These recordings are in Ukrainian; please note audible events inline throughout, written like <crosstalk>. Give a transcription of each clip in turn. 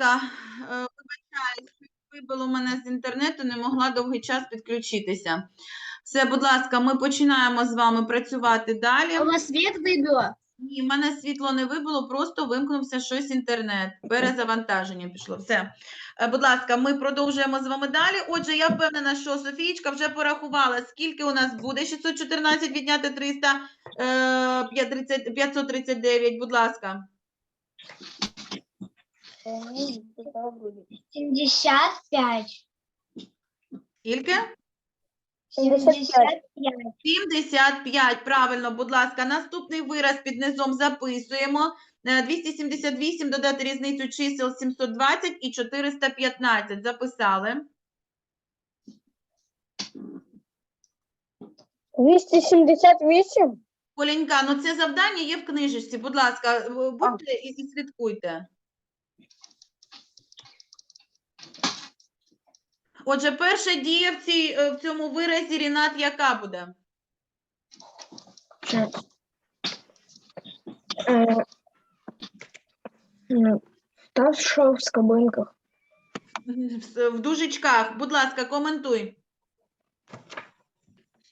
ласка, е, вибачаюсь, вибило мене з інтернету, не могла довгий час підключитися. Все, будь ласка, ми починаємо з вами працювати далі. У вас свет выбило? Ні, в мене світло не вибило, просто вимкнувся щось інтернет. Перезавантаження пішло. Все. Е, Будь ласка, ми продовжуємо з вами далі. Отже, я впевнена, що Софієчка вже порахувала, скільки у нас буде 614 відняти 300, е, 530 539. Будь ласка. 75. Скільки? 75. 75, правильно, будь ласка. Наступний вираз під низом записуємо. Е, 278 додати різницю чисел 720 і 415. Записали. 278? Коленька, ну це завдання є в книжечці. Будь ласка, е, будьте і слідкуйте. Отже, перша дія в, цій, е, в цьому виразі Рінат яка буде? Е, ну, Та що в скобинках? В, в дужечках. Будь ласка, коментуй.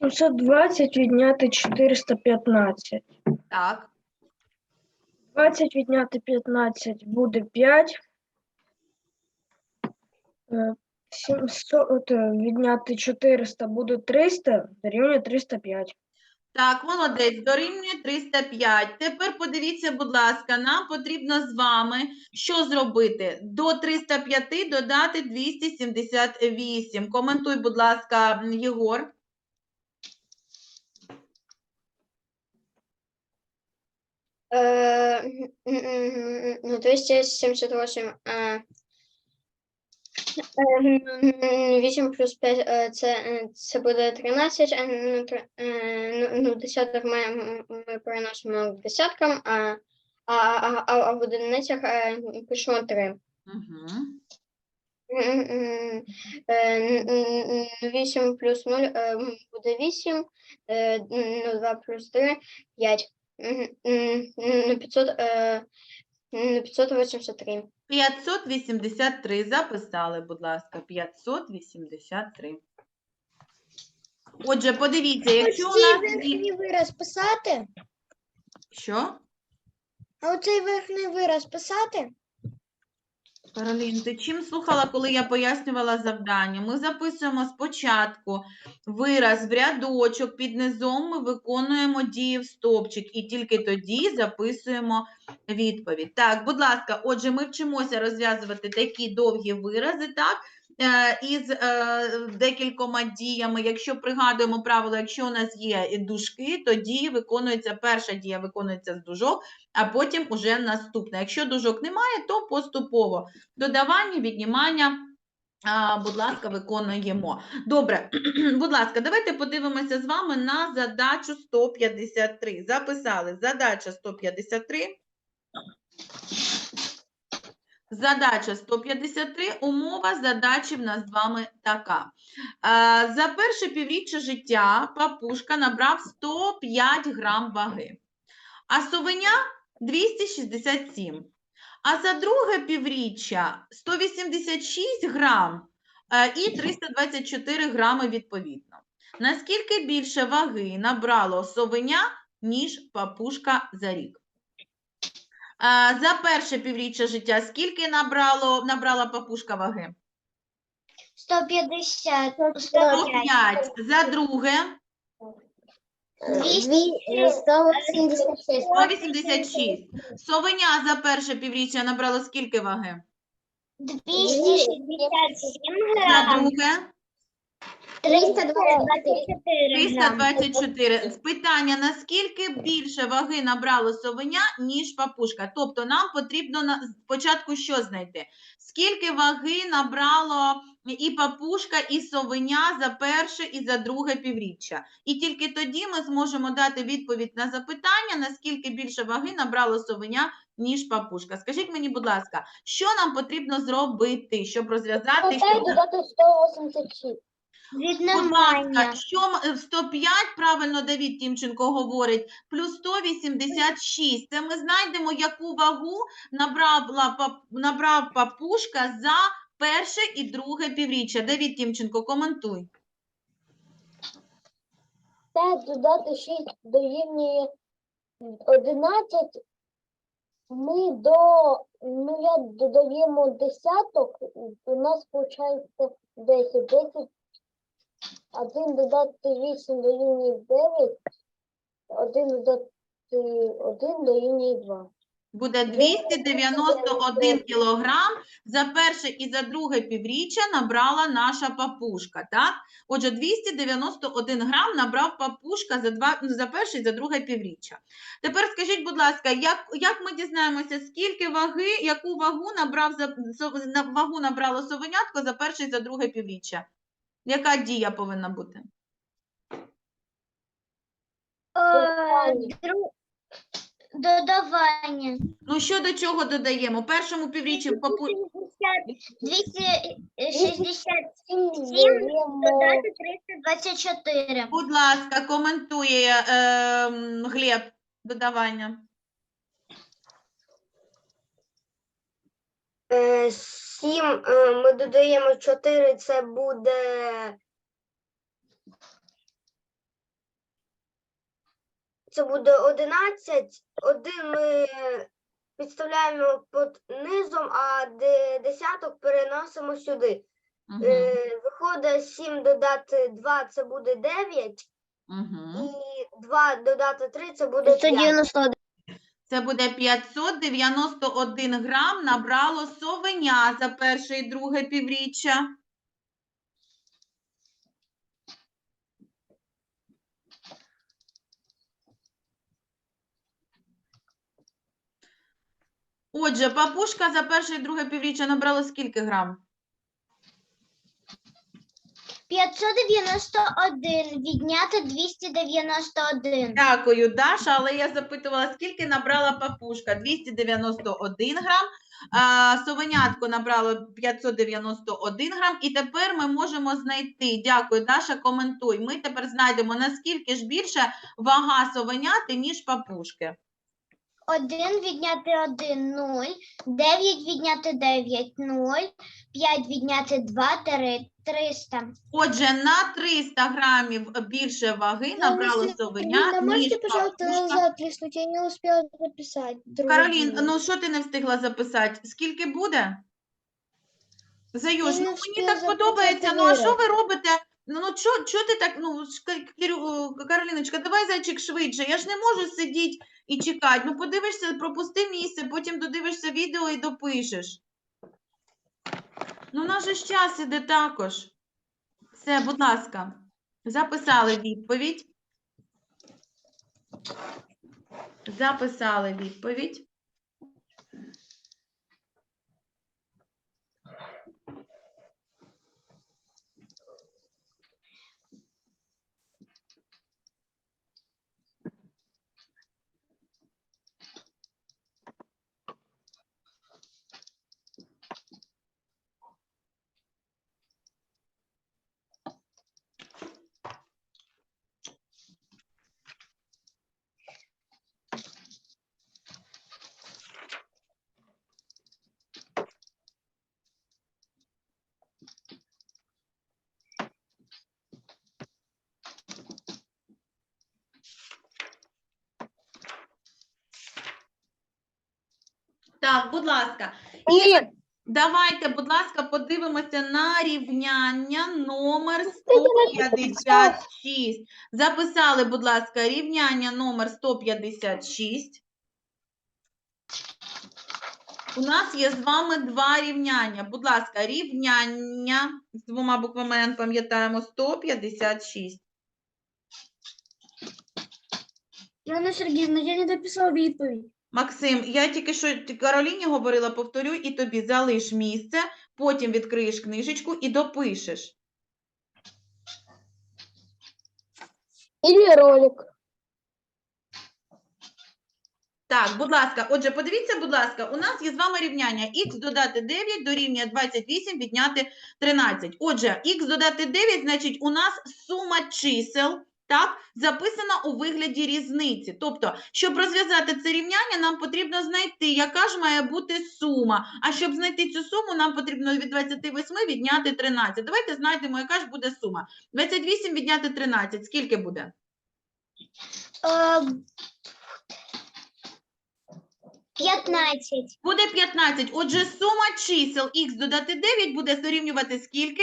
720 відняти 415. Так. 20 відняти 15 буде 5. Е, 700 е, відняти 400 буде 300, дорівнює 305. Так, молодець, дорівнює 305. Тепер подивіться, будь ласка, нам потрібно з вами що зробити? До 305 додати 278. Коментуй, будь ласка, Єгор. Э, м, м, м, Ну, 278. э, е, 8 плюс 5 це, е, це буде 13, а ну, е, ну, ну, десяток ми, ми переносимо к десяткам, а, а, а, а, в одиницях е, пишемо 3. Угу. 8 плюс 0 е, буде 8, е, ну, 2 плюс 3 – 5. Ну, 500, е, ну, 583. 583 записали, будь ласка, 583. Отже, подивіться, якщо у нас верхній вираз писати? що? А оцей верхній вираз писати? Каролін, ти чим слухала, коли я пояснювала завдання? Ми записуємо спочатку вираз в рядочок, під низом ми виконуємо дії в стовпчик і тільки тоді записуємо відповідь. Так, будь ласка, отже, ми вчимося розв'язувати такі довгі вирази, так? Е, Із е, декількома діями. Якщо пригадуємо правило, якщо у нас є дужки, то дії виконується, перша дія виконується з дужок, а потім уже наступна. Якщо дужок немає, то поступово додавання, віднімання. Будь ласка, виконуємо. Добре, <clears throat> будь ласка, давайте подивимося з вами на задачу 153. Записали задача 153. Задача 153. Умова задачі в нас з вами така. За перше півріччя життя папушка набрав 105 грам ваги, а совеня 267. А за друге півріччя 186 грам е, і 324 грами відповідно. Наскільки більше ваги набрало совеня, ніж папушка за рік? За перше півріччя життя скільки набрало, набрала папушка ваги? 150. 105. За друге 186. 186. Совеня за перше півріччя набрало скільки ваги? 267 За грам. друге 324. Питання, наскільки більше ваги набрало совеня, ніж папушка? Тобто нам потрібно на- спочатку що знайти? Скільки ваги набрало і папушка, і совеня за перше і за друге півріччя? І тільки тоді ми зможемо дати відповідь на запитання, наскільки більше ваги набрало совеня, ніж папушка. Скажіть мені, будь ласка, що нам потрібно зробити, щоб розв'язати? щоб- 186. Від що 105, е, правильно Давід Тімченко говорить, плюс 186. Це ми знайдемо, яку вагу набрала, набрав папушка за перше і друге півріччя. Давід Тімченко, коментуй. та додати 6 дорівнює 11. Ми до Ну, я додаємо десяток, у нас виходить 10. 10 1 додати 8 дорівнює 9. 1 додати 1 дорівнює 2. Буде 291 кілограм. За перше і за друге півріччя набрала наша папушка, так? Отже, 291 грам набрав папушка за, два, за перше і за друге півріччя. Тепер скажіть, будь ласка, як, як ми дізнаємося, скільки ваги, яку вагу набрав за, вагу набрало совенятко за перше і за друге півріччя? Яка дія повинна бути? Додавання. Ну, що до чого додаємо? У Першому півріччі папу... 267 Додаємо додати 324. Будь ласка, коментує е, Глеб додавання. Е, Сім е, ми додаємо 4, це буде. Це буде 11. Один ми підставляємо під низом, а десяток переносимо сюди. Угу. Е, Виходить 7 додати 2, це буде 9. Угу. І 2 додати 3, це буде 5. 591. Це буде 591 грам набрало совеня за перше і друге півріччя. Отже, папушка за перше і друге півріччя набрала скільки грам? 591 відняти 291. Дякую, Даша, але я запитувала, скільки набрала папушка? 291 грам, а, совенятко набрало 591 грам, і тепер ми можемо знайти, дякую, Даша, коментуй, ми тепер знайдемо, наскільки ж більше вага совеняти, ніж папушки. 1 відняти 1 0, 9 відняти 9 0, 5 відняти 2 300. Отже, на 300 грамів більше ваги набрало совеня, ніж папушка. листнуть? Я не успела записать. Каролін, ну що ти не встигла записати? Скільки буде? Заюш, Я не ну мені встигла так записати подобається. Ну а що ви робите? Ну, ну чо, чо ти так, ну, Кирю- е, Кароліночка, давай зайчик швидше. Я ж не можу сидіти і чекати. Ну, подивишся, пропусти місце, потім додивишся відео і допишеш. Ну, наш же ж час іде також. Все, будь ласка, записали відповідь. Записали відповідь. Так, будь ласка. Ні, Давайте, будь ласка, подивимося на рівняння номер 156. Записали, будь ласка, рівняння номер 156. У нас є з вами два рівняння. Будь ласка, рівняння з двома буквами N пам'ятаємо 156. Яна Сергійовна, я не дописала відповідь. Максим, я тільки що Кароліні говорила, повторю і тобі залиш місце, потім відкриєш книжечку і допишеш. Или ролик. Так, будь ласка, отже, подивіться, будь ласка, у нас є з вами рівняння х додати 9 дорівнює 28 відняти 13. Отже, х додати 9, значить, у нас сума чисел, так, записана у вигляді різниці. Тобто, щоб розв'язати це рівняння, нам потрібно знайти, яка ж має бути сума. А щоб знайти цю суму, нам потрібно від 28 відняти 13. Давайте знайдемо, яка ж буде сума. 28 відняти 13, скільки буде? Е, 15. Буде 15. Отже, сума чисел х додати 9 буде дорівнювати скільки?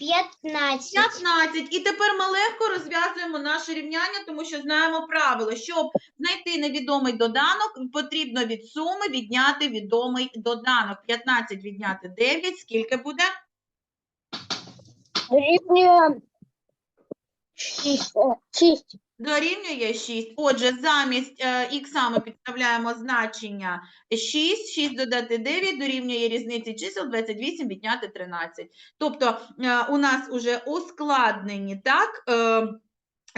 15. 15. І тепер ми легко розв'язуємо наше рівняння, тому що знаємо правило. Щоб знайти невідомий доданок, потрібно від суми відняти відомий доданок. 15 відняти 9. Скільки буде? Дорівнює 6. 6. Дорівнює 6. Отже, замість е, х ми підставляємо значення 6. 6 додати 9 дорівнює різниці чисел 28 відняти 13. Тобто е, у нас уже ускладнені так, е,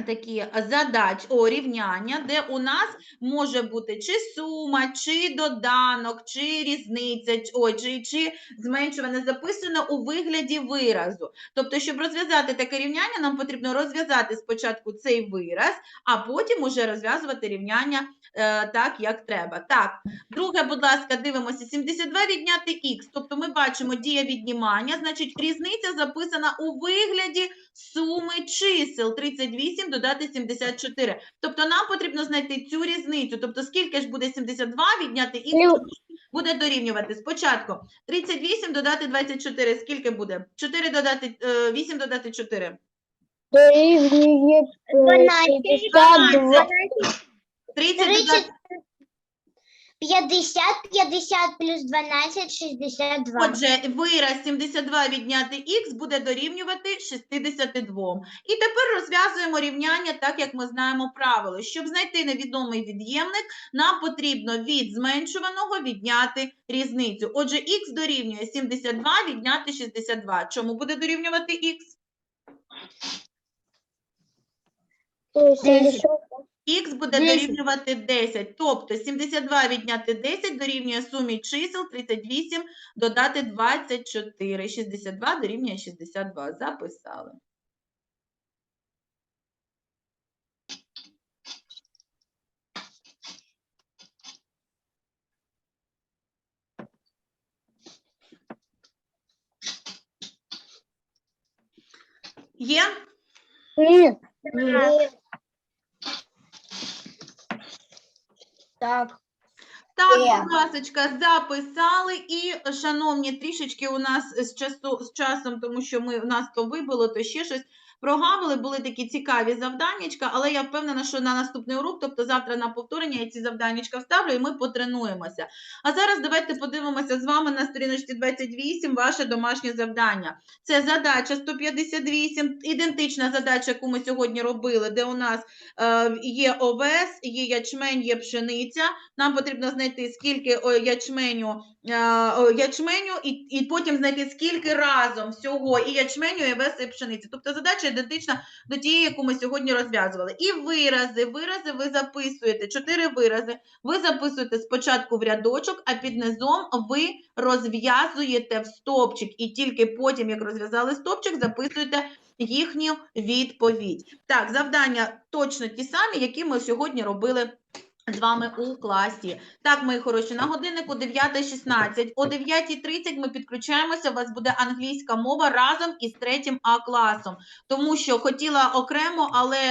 такі задач, о, рівняння, де у нас може бути чи сума, чи доданок, чи різниця, ой, чи, чи зменшуване записано у вигляді виразу. Тобто, щоб розв'язати таке рівняння, нам потрібно розв'язати спочатку цей вираз, а потім уже розв'язувати рівняння е, так, як треба. Так, друге, будь ласка, дивимося, 72 відняти х. Тобто ми бачимо дія віднімання, значить різниця записана у вигляді суми чисел 38 додати 74. Тобто нам потрібно знайти цю різницю. Тобто скільки ж буде 72 відняти і буде дорівнювати. Спочатку 38 додати 24. Скільки буде? 4 додати, е, 8 додати 4. Дорівнює е, 12. 62. 30 30. додати. 50, 50 плюс 12, 62. Отже, вираз 72 відняти х буде дорівнювати 62. І тепер розв'язуємо рівняння так, як ми знаємо правило. Щоб знайти невідомий від'ємник, нам потрібно від зменшуваного відняти різницю. Отже, х дорівнює 72 відняти 62. Чому буде дорівнювати х? Е, 70. Х буде 10. дорівнювати 10. Тобто 72 відняти 10 дорівнює сумі чисел 38 додати 24. 62 дорівнює 62. Записали. Є? Ні. Так. Так, будь ласочка, записали. І, шановні, трішечки у нас з, часу, з часом, тому що ми, у нас то вибило, то ще щось. Прогавили, були такі цікаві завданнячка, але я впевнена, що на наступний урок, тобто завтра на повторення, я ці завданнячка вставлю і ми потренуємося. А зараз давайте подивимося з вами на сторіночці 28 ваше домашнє завдання. Це задача 158, ідентична задача, яку ми сьогодні робили, де у нас е, є овес, є ячмень, є пшениця. Нам потрібно знайти, скільки ячменю, ячменю і, і потім знайти, скільки разом всього і ячменю, і овес, і пшениці. Тобто задача ідентична до тієї, яку ми сьогодні розв'язували. І вирази, вирази ви записуєте, чотири вирази. Ви записуєте спочатку в рядочок, а під низом ви розв'язуєте в стовпчик. І тільки потім, як розв'язали стовпчик, записуєте їхню відповідь. Так, завдання точно ті самі, які ми сьогодні робили з вами у класі. Так, мої хороші, на годиннику 9.16. О 9.30 ми підключаємося, у вас буде англійська мова разом із третім А класом. Тому що хотіла окремо, але